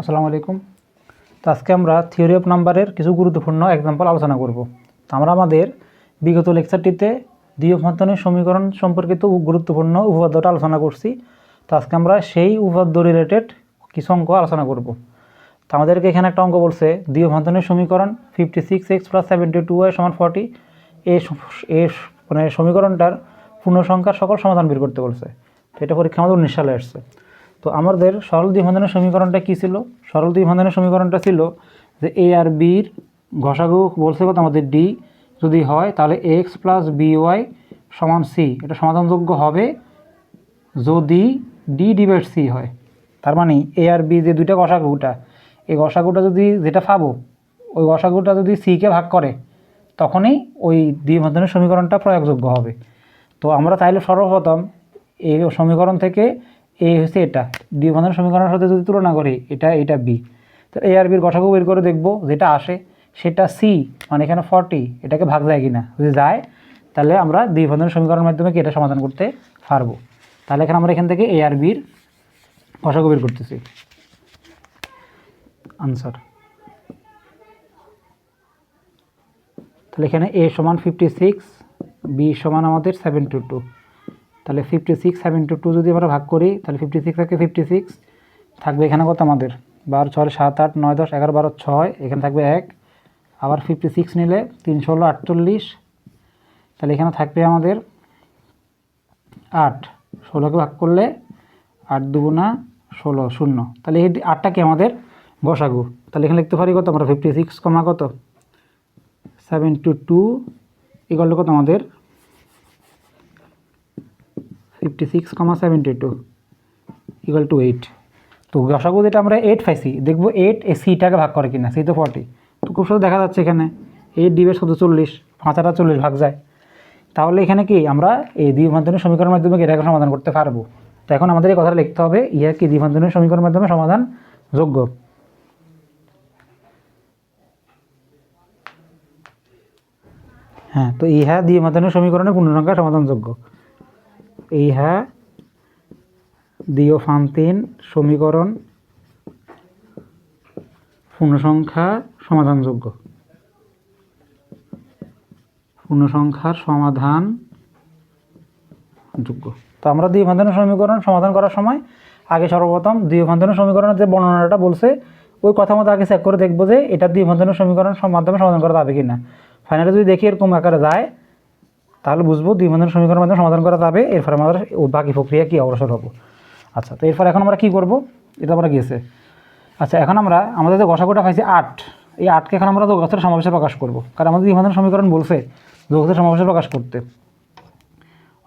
আসসালামু আলাইকুম। তো আজকে আমরা থিওরি অফ নাম্বারের কিছু গুরুত্বপূর্ণ এক্সাম্পল আলোচনা করব। তো আমরা আমাদের বিগত লেকচারটিতে দ্বিতীয় ফান্তনের সমীকরণ সম্পর্কিত গুরুত্বপূর্ণ উপপাদ্যটা আলোচনা করছি। তো আজকে আমরা সেই উপপাদ্য রিলেটেড কিছু অঙ্ক আলোচনা করব। তো আমাদেরকে এখানে একটা অঙ্ক বলছে, দ্বিতীয় ফান্তনের সমীকরণ fifty six X plus seventy two Y সমান ফর্টি এ মানে সমীকরণটার পূর্ণ সংখ্যার সকল সমাধান বের করতে বলছে। তো এটা পরীক্ষা আমাদের উনিশ সালে আসছে। তো আমাদের সরল দ্বিবন্ধনের সমীকরণটা কী ছিল? সরল দ্বিবন্ধনের সমীকরণটা ছিল যে এ আর বির ঘষাগু বলছে কত? আমাদের ডি যদি হয়, তাহলে এক্স প্লাস বি ওয়াই সমান সি এটা সমাধানযোগ্য হবে যদি ডি ডিভাইড সি হয়। তার মানে এ আর বি যে দুইটা গসাগুটা এই গসাগুটা যদি যেটা পাবো, ওই গসাগুটা যদি সিকে ভাগ করে, তখনই ওই দ্বিবন্ধনের সমীকরণটা প্রয়োগযোগ্য হবে। তো আমরা তাইলে সর্বপ্রথম এই সমীকরণ থেকে এ হচ্ছে এটা। দ্বিবন্ধনের সমীকরণের সাথে যদি তুলনা করি, এটা এটা বি তো এ আর বির গসাগু বের করে দেখব, যেটা আসে, সেটা সি মানে এখানে ফর্টি এটাকে ভাগ যায় কিনা। যদি যায়, তাহলে আমরা দ্বিবন্ধনের সমীকরণের মাধ্যমে কি এটা সমাধান করতে পারব? তাহলে এখানে আমরা এখান থেকে এ আর বির গসাগু বের করতেছি। আনসার তাহলে এখানে এ সমান ফিফটি সিক্স বি সমান আমাদের সেভেন টু টু তাহলে fifty six seven two two যদি আমরা ভাগ করি, তাহলে ফিফটি সিক্স থেকে ফিফটি সিক্স থাকবে এখানে কত আমাদের? বারো, ছয়, সাত, আট, নয়, দশ, এগারো, বারো, ছয়, এখানে থাকবে এক। আবার ফিফটি সিক্স নিলে তিন, ষোলো, আটচল্লিশ, তাহলে এখানে থাকবে আমাদের আট। ষোলোকে ভাগ করলে আট দুগুণা ষোলো, শূন্য। তাহলে এই আটটা কি আমাদের? বসাগু। তাহলে এখানে লিখতে পারি কত? আমরা ফিফটি সিক্স কমা কত? সেভেন টু টু ইকাল কত আমাদের? Fifty six comma seventy two equal two eight তো গসাগু যেটা আমরা এইট পাইছি, দেখব এইট এই সিটাকে ভাগ করে কিনা সি তো ফর্টি তো খুব সুন্দর দেখা যাচ্ছে এখানে। এইট ডিবের শুধু চল্লিশ পাঁচাটা চল্লিশ ভাগ যায়। তাহলে এখানে কি আমরা এই দ্বিবন্ধনের সমীকরণের মাধ্যমে এটাকে সমাধান করতে পারব? তো এখন আমাদের এই কথাটা লিখতে হবে, ইহা কি দ্বিবন্ধনের সমীকরণের মাধ্যমে সমাধান যোগ্য হ্যাঁ তো ইহা দ্বিবন্ধনের সমীকরণে পূর্ণসংখ্যা সমাধানযোগ্য। ইহা দিওফান্তিন সমীকরণ পূর্ণসংখ্যা সমাধানযোগ্য। পূর্ণসংখ্যার সমাধান যোগ্য। তো আমরা দ্বিবন্ধনের সমীকরণ সমাধান করার সময় আগে সর্বপ্রথম দ্বিবন্ধনের সমীকরণের যে বর্ণনাটা বলছে, ওই কথা মতো আগে চেক করে দেখব যে এটা দ্বিবন্ধনের সমীকরণ সম- মাধ্যমে সমাধান করা যাবে কি না ফাইনালি যদি দেখি এরকম আকারে যায় তাহলে বুঝব দুই দ্বিবন্ধনের সমীকরণের মাধ্যমে সমাধান করা যাবে। এরপর আমাদের বাকি প্রক্রিয়া কী অগ্রসর হব। আচ্ছা তো এরপর এখন আমরা কী করব? এটা আমরা গিয়েছে। আচ্ছা এখন আমরা, আমাদের যে গসাগুটা পাইছি আট, এই আটকে এখন আমরা যোগাস্তের সমাবেশে প্রকাশ করব। কারণ আমাদের দ্বিবন্ধনের সমীকরণ বলছে যোগাস্তের সমাবেশে প্রকাশ করতে।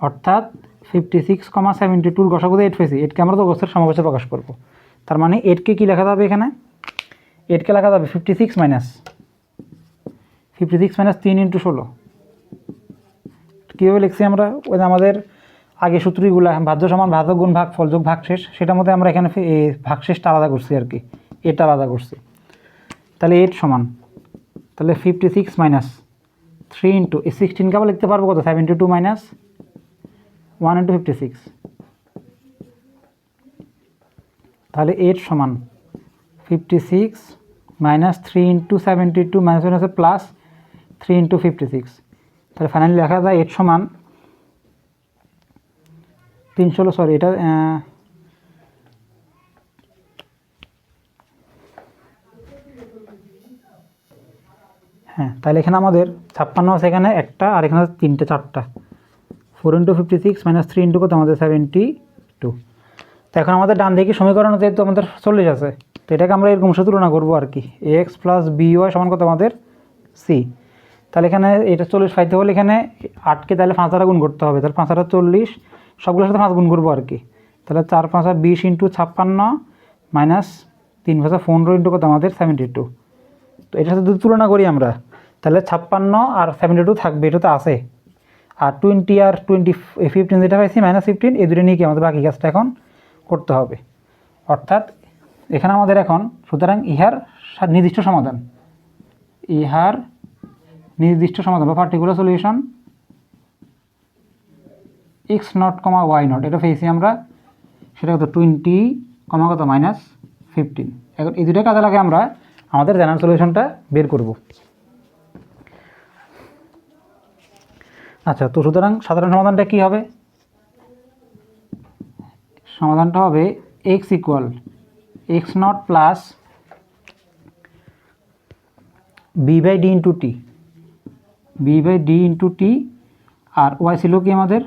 অর্থাৎ ফিফটি সিক্স কমা সেভেন্টি টুর গসাগুতে এইট পেয়েছি এইটকে আমরা যোগাস্তের সমাবেশে প্রকাশ করব। তার মানে এইটকে কী লেখা যাবে এখানে? এইটকে লেখা যাবে fifty six minus fifty six minus তিন ইন্টু ষোলো। কীভাবে লিখছি আমরা? ওই আমাদের আগে সূত্রগুলো, ভাজ্য সমান ভাজক গুণ ভাগ ফলযোগ ভাগ শেষ, সেটার মধ্যে আমরা এখানে ফি- এই ভাগ শেষটা আলাদা করছি আর কি। এটা আলাদা করছি। তাহলে এইট সমান। তাহলে fifty six minus three into এই সিক্সটিনকে আবার লিখতে পারব কত? Seventy two minus one into fifty six তাহলে এইট সমান fifty six minus three into seventy two minus আছে plus three into fifty six তাহলে ফাইনালি লেখা যায় এইট সমান তিন ষোলো সরি এটা হ্যাঁ তাহলে এখানে আমাদের ছাপ্পান্ন আছে এখানে একটা, আর এখানে আছে তিনটে, চারটা। Four into fifty six minus three into কত? আমাদের সেভেন্টি টু তো এখন আমাদের ডান দিকে সমীকরণ যেহেতু আমাদের চল্লিশ আছে, তো এটাকে আমরা এরকম সাথে তুলনা করব আর কি। এক্স প্লাস বি ওয়াই সমান কত? আমাদের সি তাহলে এখানে এটা চল্লিশ পাইতে হলে এখানে আটকে তাহলে পাঁচ হাজার গুণ করতে হবে। তাহলে পাঁচ হাজার চল্লিশ, সবগুলোর সাথে পাঁচ গুণ করব আর কি। তাহলে চার পাঁচ হাজার বিশ ইন্টু ছাপ্পান্ন মাইনাস তিন পাঁচ হাজার পনেরো ইন্টু কত? আমাদের সেভেন্টি টু তো এটার সাথে যদি তুলনা করি আমরা, তাহলে ছাপ্পান্ন আর সেভেন্টি টু থাকবে, এটা তো আছে। আর টোয়েন্টি আর টোয়েন্টি ফিফটিন যেটা পাইছি মাইনাস ফিফটিন এই দুটো নিয়ে কি আমাদের বাকি কাজটা এখন করতে হবে। অর্থাৎ এখানে আমাদের এখন, সুতরাং ইহার নির্দিষ্ট সমাধান। ইহার নির্দিষ্ট সমাধান বা particular solution X naught comma Y naught এটা পেয়েছি আমরা, সেটা কত? টোয়েন্টি কমা কত? মাইনাস ফিফটিন এখন এই দুটো কাজে লাগে আমরা আমাদের জেনারেল সলিউশনটা বের করব। আচ্ছা তো সুতরাং সাধারণ সমাধানটা কি হবে? সমাধানটা হবে X equal X naught plus B by D into T B by D into T R Y ছিল কি আমাদের?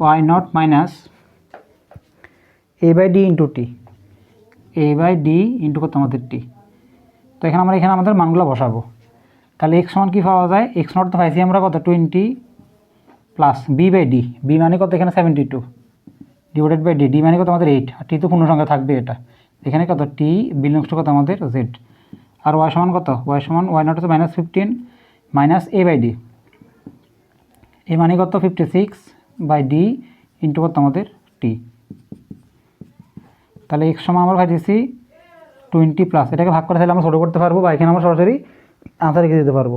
Y naught minus A by D into T A by D into কত আমাদের টি তো এখানে আমরা এখানে আমাদের মানগুলো বসাবো। তাহলে এক্স সমান কী পাওয়া যায়? এক্স নট তো পাইছি আমরা কত? Twenty plus B by D B মানে কত? এখানে seventy two divided by D D মানে কত? আমাদের এইট আর টি তো সংখ্যা থাকবে এটা। এখানে কত? টি বিলংস টু কত? আমাদের জেড আর ওয়াই সমান কত? ওয়াই সমান ওয়াই নট হচ্ছে minus fifteen minus A by D A মানে কত? Fifty six by D into কত আমাদের? টি তাহলে এক্স সমান আমরা পাইতেছি টোয়েন্টি প্লাস এটাকে ভাগ করে তাহলে আমরা ছোটো করতে পারব বা এখানে আমরা সরাসরি আনসার রেখে দিতে পারব।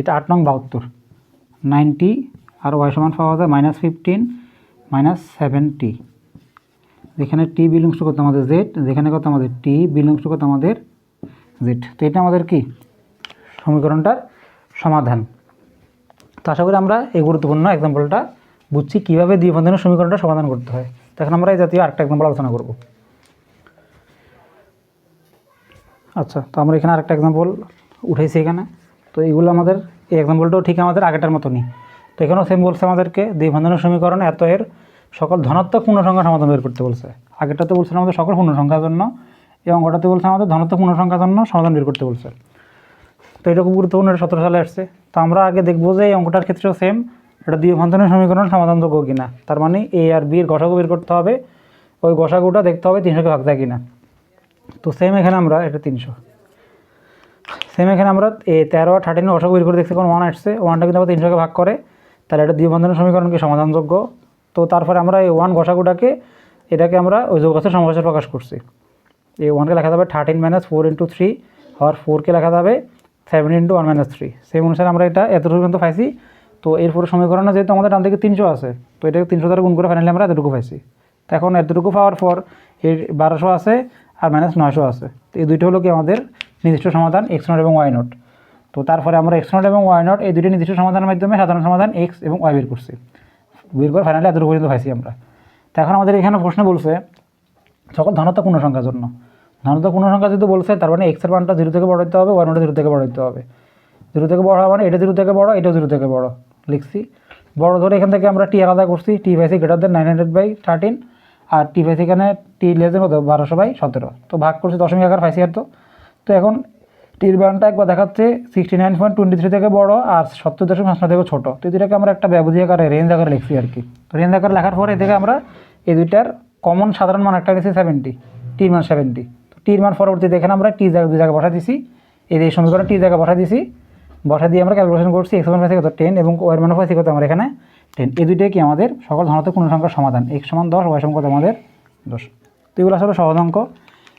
এটা আট নং বাহাত্তর। নাইনটি আর ওয়াই সমান পাওয়া যায় মাইনাস ফিফটিন মাইনাস সেভেন্টি যেখানে টি বিলংস কত আমাদের জেড যেখানে কত আমাদের টি বিলংস টু আমাদের জেড তো এটা আমাদের কি? সমীকরণটার সমাধান। তো আশা করি আমরা এই গুরুত্বপূর্ণ এক্সাম্পলটা বুঝছি, কীভাবে দ্বিবন্ধনের সমীকরণটা সমাধান করতে হয়। তো এখন আমরা এই জাতীয় আরেকটা এক্সাম্পল আলোচনা করব। আচ্ছা তো আমরা এখানে আরেকটা এক্সাম্পল উঠেছি এখানে। তো এইগুলো আমাদের, এই এক্সাম্পলটাও ঠিক আমাদের আগেটার মতনই। তো এখানেও সেম বলছে আমাদেরকে, দ্বিবন্ধনের সমীকরণ এত এর সকল ধনাত্মক পূর্ণ সংখ্যা সমাধান বের করতে বলছে। আগেরটাতে বলছে আমাদের সকল পূর্ণ সংখ্যার জন্য, এই অঙ্কটাতে বলছে আমাদের ধনাত্মক পূর্ণ সংখ্যার জন্য সমাধান বের করতে বলছে। তো খুব গুরুত্বপূর্ণ এটা সতেরো সালে আসছে। তো আমরা আগে দেখব যে এই অঙ্কটার ক্ষেত্রেও সেম এটা দুই দ্বিবন্ধনের সমীকরণ সমাধানযোগ্য কিনা। তার মানে এ আর বি এর গসাগু বের করতে হবে। ওই গসাগুটা দেখতে হবে তিনশোকে ভাগ যায় কিনা। তো সেম এখানে আমরা, এটা তিনশো। সেম এখানে আমরা, এ তেরো আর থার্টিন গসাগু বের করে দেখছি, কোন ওয়ান আসছে। ওয়ানটা কিন্তু আমরা তিনশোকে ভাগ করে। তাহলে এটা দ্বিবন্ধনের সমীকরণ কি সমাধানযোগ্য। তো তারপরে আমরা এই ওয়ান গসাগুটাকে, এটাকে আমরা ওই যোগাসের সমস্যা প্রকাশ করছি। এই ওয়ানকে লেখা যাবে thirteen minus four into three আর ফোরকে লেখা যাবে। Seven into one minus three সেই অনুসারে আমরা এটা এতটুকু পর্যন্ত পাইছি। তো এরপরে সমীকরণে যেহেতু আমাদের ডান দিকে তিনশো আছে, তো এটাকে তিনশো দ্বারা গুণ করে ফাইনালি আমরা এতটুকু পাইছি। তো এখন এতটুকু পাওয়ার পর এর বারোশো আছে আর মাইনাস নয়শো আছে। তো এই দুইটা হলো কি আমাদের নির্দিষ্ট সমাধান এক্স নট এবং ওয়াই নট তো তারপরে আমরা এক্স নট এবং ওয়াই নট এই দুইটি নির্দিষ্ট সমাধানের মাধ্যমে সাধারণ সমাধান এক্স এবং ওয়াই বের করছি। বের করে ফাইনালি এতটুকু পর্যন্ত পাইছি আমরা। তো এখন আমাদের এখানে প্রশ্ন বলছে সকল ধনাত্মক পূর্ণ সংখ্যার জন্য ধনাত্মক পূর্ণ সংখ্যা যেহেতু বলছে, তার মানে এক্সের মানটা জিরো থেকে বড় হতে হবে ওয়াই নটা জিরো থেকে বড় হতে হবে। জিরো থেকে বড় মানে এটা জিরো থেকে বড় এটাও জিরো থেকে বড়, লিখছি। বড় ধরে এখান থেকে আমরা টি আলাদা করছি টি vice greater than nine hundred by thirteen আর টি ভাইসি এখানে টি লেজের কত? বারোশো বাই সতেরো। তো ভাগ করছি দশমিক আকার পাইছি আর তো। তো এখন টির বানটা একবার দেখাচ্ছে sixty nine point twenty three থেকে বড় আর সত্তর দশমিক পাঁচ থেকে ছোটো। তো এটাকে আমরা একটা ব্যবধি আকারে রেঞ্জ আকারে লিখছি আর কি। তো রেঞ্জ আকারে লেখার পরে এ থেকে আমরা এই দুইটার কমন সাধারণ মান একটা গেছি সেভেন্টি টির মান সেভেন্টি তো টির মান পরবর্তীতে এখানে আমরা টি জায়গা দুই জায়গায় বসা দিছি। এই যে সমীকরণ টি জায়গা বসা দিছি। বসা দিয়ে আমরা ক্যালকুলেশন করছি এক্স মান কত? টেন এবং ওয়ার মান পাইছি কত আমরা এখানে টেন এই দুইটাই কি আমাদের সকল ধনাত্মক পূর্ণ সংখ্যার সমাধান। এক্স সমান দশ ওয়াই সমান কত? আমাদের দশ। তো এগুলো আসলে সহজ অঙ্ক।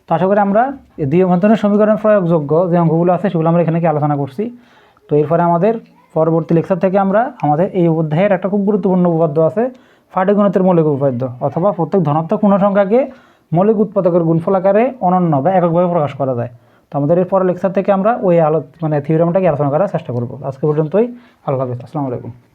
তো আশা করি আমরা দ্বিতীয় মন্থনের সমীকরণ প্রয়োগযোগ্য যে অঙ্কগুলো আছে সেগুলো আমরা এখানে কি আলোচনা করছি। তো এরপরে আমাদের পরবর্তী লেকচার থেকে আমরা আমাদের এই অধ্যায়ের একটা খুব গুরুত্বপূর্ণ উপপাদ্য আছে ফাটিগণিতের মৌলিক উপপাদ্য অথবা প্রত্যেক ধনাত্মক পূর্ণ সংখ্যাকে মৌলিক উৎপাদকের গুণফল আকারে অনন্য বা এককভাবে প্রকাশ করা যায়। তো আমাদের এর পরের লেকচার থেকে আমরা ওই আলো মানে থিওরামটাকে আলোচনা করার চেষ্টা করব। আজকে পর্যন্তই। আল্লাহ হাফিজ। আসসালামু আলাইকুম।